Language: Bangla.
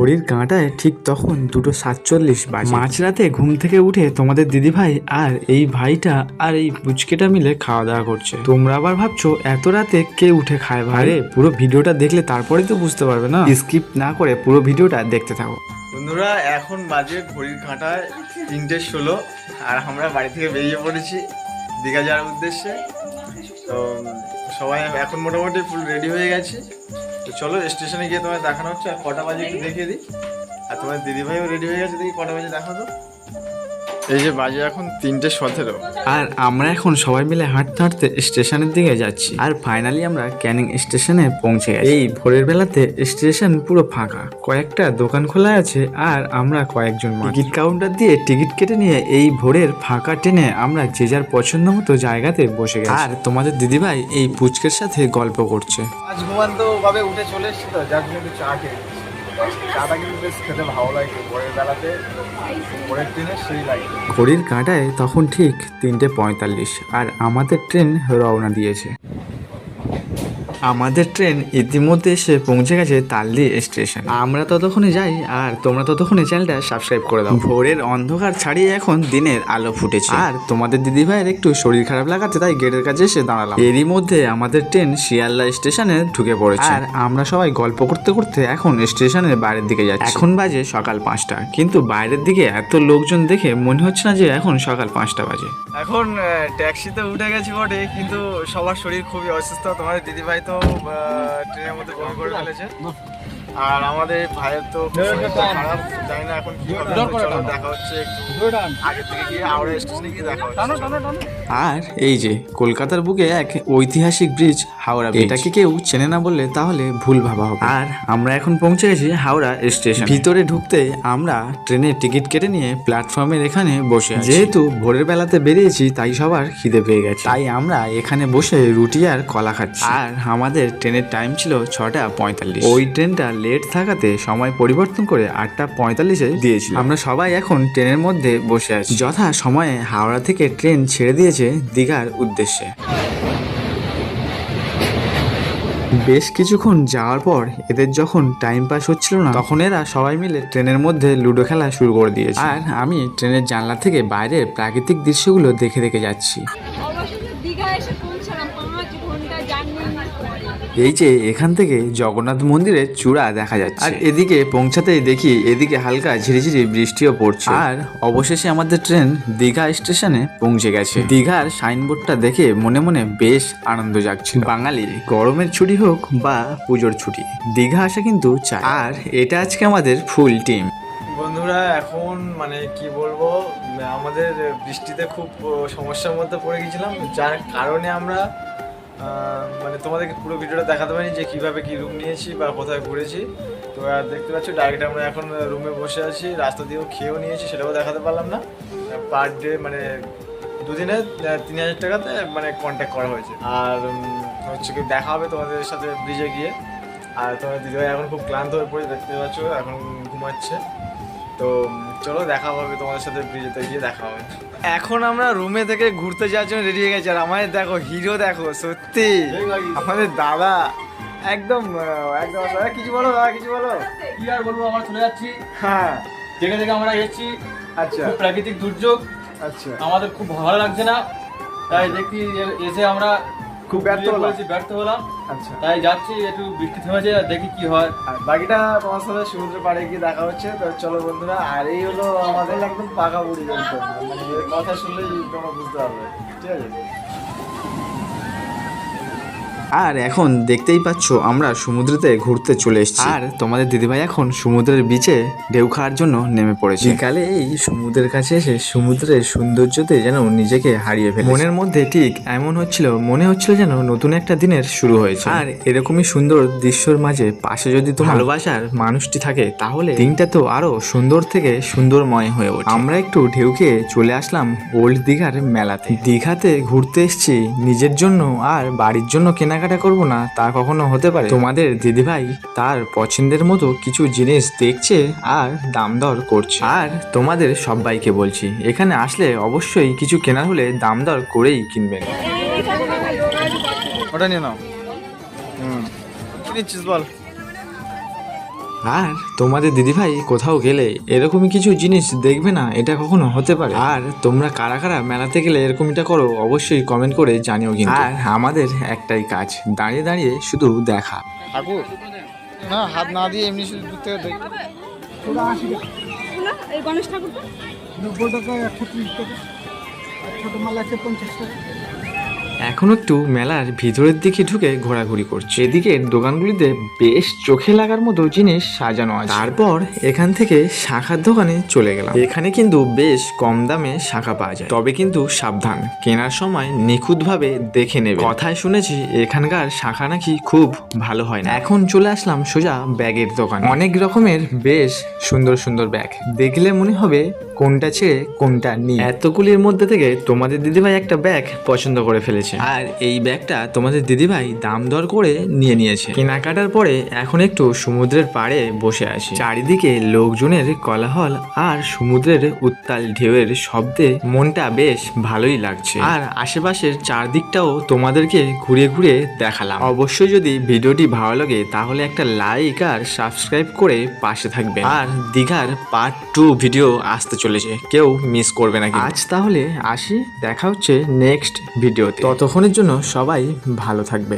ঘড়ির কাঁটায় ঠিক তখন দুটো সাতচল্লিশ বাজে। মাঝরাতে ঘুম থেকে উঠে তোমাদের দিদিভাই আর এই ভাইটা আর এই পুচকেটা মিলে খাওয়া দাওয়া করছে। তোমরা আবার ভাবছ এত রাতে কে উঠে খায় ভাই? পুরো ভিডিওটা দেখলে তারপরেই তো বুঝতে পারবে না। স্কিপ না করে পুরো ভিডিওটা দেখতে থাকো। বন্ধুরা এখন বাজে ঘড়ির কাঁটায় তিনটে ষোলো আর আমরা বাড়ি থেকে বেরিয়ে পড়েছি দীঘা যাওয়ার উদ্দেশ্যে। তো সবাই এখন মোটামুটি ফুল রেডি হয়ে গেছি। তো চলো স্টেশনে গিয়ে তোমায় দেখানো হচ্ছে আর কটা বাজে একটু দেখিয়ে দিই। আর তোমার দিদিভাইও রেডি হয়ে গেছে দেখি কটা বাজে দেখো তো এই যে বাজে এখন তিনটে সতেরো। আর আমরা এখন সবাই মিলে হাঁটতে হাঁটতে স্টেশনের দিকে যাচ্ছি। আর ফাইনালি আমরা ক্যানিং স্টেশনে পৌঁছে গেছি। এই ভোরের বেলাতে স্টেশন পুরো ফাঁকা। কয়েকটা দোকান খোলা আছে আর আমরা কয়েকজন টিকিট কাউন্টার দিয়ে টিকিট কেটে নিয়ে এই ভোরের ফাঁকা ট্রেনে আমরা যে যার পছন্দ মতো জায়গাতে বসে গেছি। আর তোমাদের দিদিভাই এই পুচকের সাথে গল্প করছে। আজ ঘুমান্ত ভাবে উঠে চলে এসেছি তো, যার জন্য একটু চা খেয়ে ভালো লাগে। ঘড়ির কাঁটায় তখন ঠিক তিনটে পঁয়তাল্লিশ, আর আমাদের ট্রেন রওনা দিয়েছে। আমাদের ট্রেন ইতিমধ্যে এসে পৌঁছে গেছে তালদি স্টেশন। আমরা ততক্ষণে যাই আর তোমরা ততক্ষণে চ্যানেলটা সাবস্ক্রাইব করে দাও। ভোরের অন্ধকার ছাড়িয়ে এখন দিনের আলো ফুটেছে। আর তোমাদের দিদি ভাইয়ের একটু শরীর খারাপ লাগাচ্ছে তাই গেটের কাছে এসে দাঁড়ালাম। এরই মধ্যে আমাদের ট্রেন শিয়ালদা স্টেশনে ঢুকে পড়েছে। আর আমরা সবাই গল্প করতে করতে এখন স্টেশনের বাইরের দিকে যাচ্ছি। এখন বাজে সকাল পাঁচটা। কিন্তু বাইরের দিকে এত লোকজন দেখে মনে হচ্ছে না যে এখন সকাল পাঁচটা বাজে। এখন ট্যাক্সিতে উঠে গেছি বটে কিন্তু সবার শরীর খুবই অসুস্থ। তোমাদের দিদিভাই তো আহ, ট্রেনের মধ্যে বমি করে ফেলেছে। আর আমাদের ভাইয়ের তো খারাপ জানি না এখন কি হবে দেখা হচ্ছে আগে থেকে গিয়ে হাওড়া স্টেশনে গিয়ে দেখা হচ্ছে আর এই যে কলকাতার বুকে এক ঐতিহাসিক ব্রিজ হাওড়া এটাকে কেউ চেনে না বললে তাহলে ভুল ভাবা হবে আর আমরা এখন পৌঁছে গেছি হাওড়া স্টেশন ভিতরে ঢুকতে আমরা ট্রেনের টিকিট কেটে নিয়ে প্ল্যাটফর্মের এখানে বসে যেহেতু ভোরের বেলাতে বেরিয়েছি তাই সবার খিদে পেয়ে গেছে তাই আমরা এখানে বসে রুটি আর কলা খাচ্ছি আর আমাদের ট্রেনের টাইম ছিল ছটা পঁয়তাল্লিশ ওই ট্রেনটা লেট থাকাতে সময় পরিবর্তন করে আটটা পঁয়তাল্লিশে দিয়েছিল। আমরা সবাই এখন ট্রেনের মধ্যে বসে আছি। যথা সময়ে হাওড়া থেকে ট্রেন ছেড়ে দিয়েছে দীঘার উদ্দেশ্যে। বেশ কিছুক্ষণ যাওয়ার পর এদের যখন টাইম পাস হচ্ছিল না, তখন এরা সবাই মিলে ট্রেনের মধ্যে লুডো খেলা শুরু করে দিয়েছে। আর আমি ট্রেনের জানলা থেকে বাইরের প্রাকৃতিক দৃশ্যগুলো দেখে দেখে যাচ্ছি। এই যে এখান থেকে জগন্নাথ মন্দিরের চূড়া দেখা যাচ্ছে। আর এদিকে পৌঁছাতেই দেখি এদিকে হালকা ঝিরিঝিরি বৃষ্টিও পড়ছে। আর অবশেষে আমাদের ট্রেন দীঘা স্টেশনে পৌঁছে গেছে। দীঘার সাইনবোর্ডটা দেখে মনে মনে বেশ আনন্দ জাগছিল। বাঙালি গরমের ছুটি হোক বা পুজোর ছুটি দীঘা আসা কিন্তু চাই। আর এটা আজকে আমাদের ফুল টিম। বন্ধুরা, এখন মানে কি বলব, আমাদের বৃষ্টিতে খুব সমস্যার মধ্যে পড়ে গেছিলাম। যার কারণে আমরা মানে তোমাদেরকে পুরো ভিডিওটা দেখাতে পারিনি যে কীভাবে কি রুম নিয়েছি বা কোথায় ঘুরেছি। তো আর দেখতে পাচ্ছ ডাইরেক্ট আমরা এখন রুমে বসে আছি। রাস্তা দিয়েও খেয়েও নিয়েছি, সেটাও দেখাতে পারলাম না। পার ডে মানে দুদিনে তিন হাজার টাকাতে মানে কন্ট্যাক্ট করা হয়েছে। আর হচ্ছে কি, দেখা হবে তোমাদের সাথে ব্রিজে গিয়ে। আর তোমার দিদিভাই এখন খুব ক্লান্ত হয়ে পড়ে দেখতে পাচ্ছ, এখন ঘুমাচ্ছে। তো চলো দেখা হবে তোমাদের সাথে ব্রিজেতে গিয়ে দেখা হবে। এখন আমরা রুমে থেকে ঘুরতে যাওয়ার জন্য রেডি হয়ে গেছি। আর আমাদের দেখো হিরো দেখো সত্যি। আমাদের দাদা একদম একদম কিছু বলো দাদা কিছু বলো। কি আর বলব আমরা চলে যাচ্ছি। হ্যাঁ। দেখে দেখে আমরা এসেছি। আচ্ছা। প্রাকৃতিক দুর্যোগ। আচ্ছা। আমাদের খুব ভালো লাগছে না। তাই দেখি এসে আমরা খুব ব্যর্থ হলাম। ব্যর্থ হলাম। আচ্ছা। তাই যাচ্ছি একটু বৃষ্টি থেমেছে দেখি কি হয়। আর বাকিটা তোমার সাথে সমুদ্র পাড়ে গিয়ে দেখা হচ্ছে তো চলো বন্ধুরা আর এই হলো আমাদের একদম পাকা গল্প মানে কথা শুনলেই তোমরা বুঝতে পারবে। ঠিক আছে? আর এখন দেখতেই পাচ্ছ আমরা সমুদ্রেতে ঘুরতে চলে এসেছি। আর তোমাদের দিদিভাই এখন সমুদ্রের বিচে ঢেউ খাওয়ার জন্য নেমে পড়েছে। বিকালে এই সমুদ্রের কাছে এসে সমুদ্রের সৌন্দর্যতে যেন নিজেকে হারিয়ে ফেলে মনের মধ্যে ঠিক এমন হচ্ছিল মনে হচ্ছিল যেন নতুন একটা দিনের শুরু হয়েছে। আর এরকমই সুন্দর দৃশ্যর মাঝে পাশে যদি তোমার ভালোবাসার মানুষটি থাকে তাহলে দিনটা তো আরও সুন্দর থেকে সুন্দরময় হয়ে ওঠে। আমরা একটু ঢেউ খেয়ে চলে আসলাম ওল্ড দীঘার মেলাতে। দীঘাতে ঘুরতে এসছি নিজের জন্য আর বাড়ির জন্য কেনাকাটা করব না তা কখনো হতে পারে। তোমাদের দিদিভাই তার পছন্দের মতো কিছু জিনিস দেখছে আর দাম দর করছে। আর তোমাদের সবাইকে বলছি এখানে আসলে অবশ্যই কিছু কেনা হলে দাম দর করেই কিনবেন। ওটা নিয়ে নাও। হুম। কি নিচ্ছিস বল? আর তোমাদের দিদিভাই কোথাও গেলে এরকমই কিছু জিনিস দেখবে না এটা কখনো হতে পারে। আর তোমরা কারা কারা মেলাতে গেলে এরকমটা করো অবশ্যই কমেন্ট করে জানিও কিন্তু। আর আমাদের একটাই কাজ দাঁড়িয়ে দাঁড়িয়ে শুধু দেখা। ঠাকুর না হাত না দিয়ে এমনি শুধু দূর থেকে দেখ। এগুলো এই গণেশ ঠাকুরটা। নব্বই টাকা একশো টাকা আর ছোটো মাল আছে পঞ্চাশ টাকা। এখন একটু মেলার ভিতরের দিকে ঢুকে ঘোরাঘুরি করছে। এদিকে দোকানগুলিতে বেশ চোখে লাগার মতো জিনিস সাজানো আছে। তারপর এখান থেকে শাখার দোকানে চলে গেলাম। এখানে কিন্তু বেশ কম দামে শাখা পাওয়া যায়। তবে কিন্তু সাবধান, কেনার সময় নিখুঁতভাবে দেখে নেবে। কথায় শুনেছি, এখানকার শাখা নাকি খুব ভালো হয় না। এখন চলে আসলাম সোজা ব্যাগের দোকান। অনেক রকমের বেশ সুন্দর সুন্দর ব্যাগ। দেখলে মনে হবে কোনটা ছেড়ে কোনটা নিই এতগুলির মধ্যে থেকে তোমাদের দিদিভাই একটা ব্যাগ পছন্দ করে ফেলেছে। আর এই ব্যাগটা তোমাদের দিদিভাই দাম দর করে নিয়ে নিয়েছে। কেনাকাটার পরে এখন একটু সমুদ্রের পাড়ে বসে আছি। চারিদিকে লোকজনের কলাহল আর সমুদ্রের উত্তাল ঢেউয়ের শব্দে মনটা বেশ ভালোই লাগছে। আর আশেপাশের চারদিকটাও তোমাদেরকে ঘুরে ঘুরে দেখালাম। অবশ্যই যদি ভিডিওটি ভালো লাগে তাহলে একটা লাইক আর সাবস্ক্রাইব করে পাশে থাকবে আর দীঘার পার্ট টু ভিডিও আসতে চলেছে। কেউ মিস করবে না আজ তাহলে আসি দেখা হচ্ছে নেক্সট ভিডিওতে ততক্ষণের জন্য সবাই ভালো থাকবে।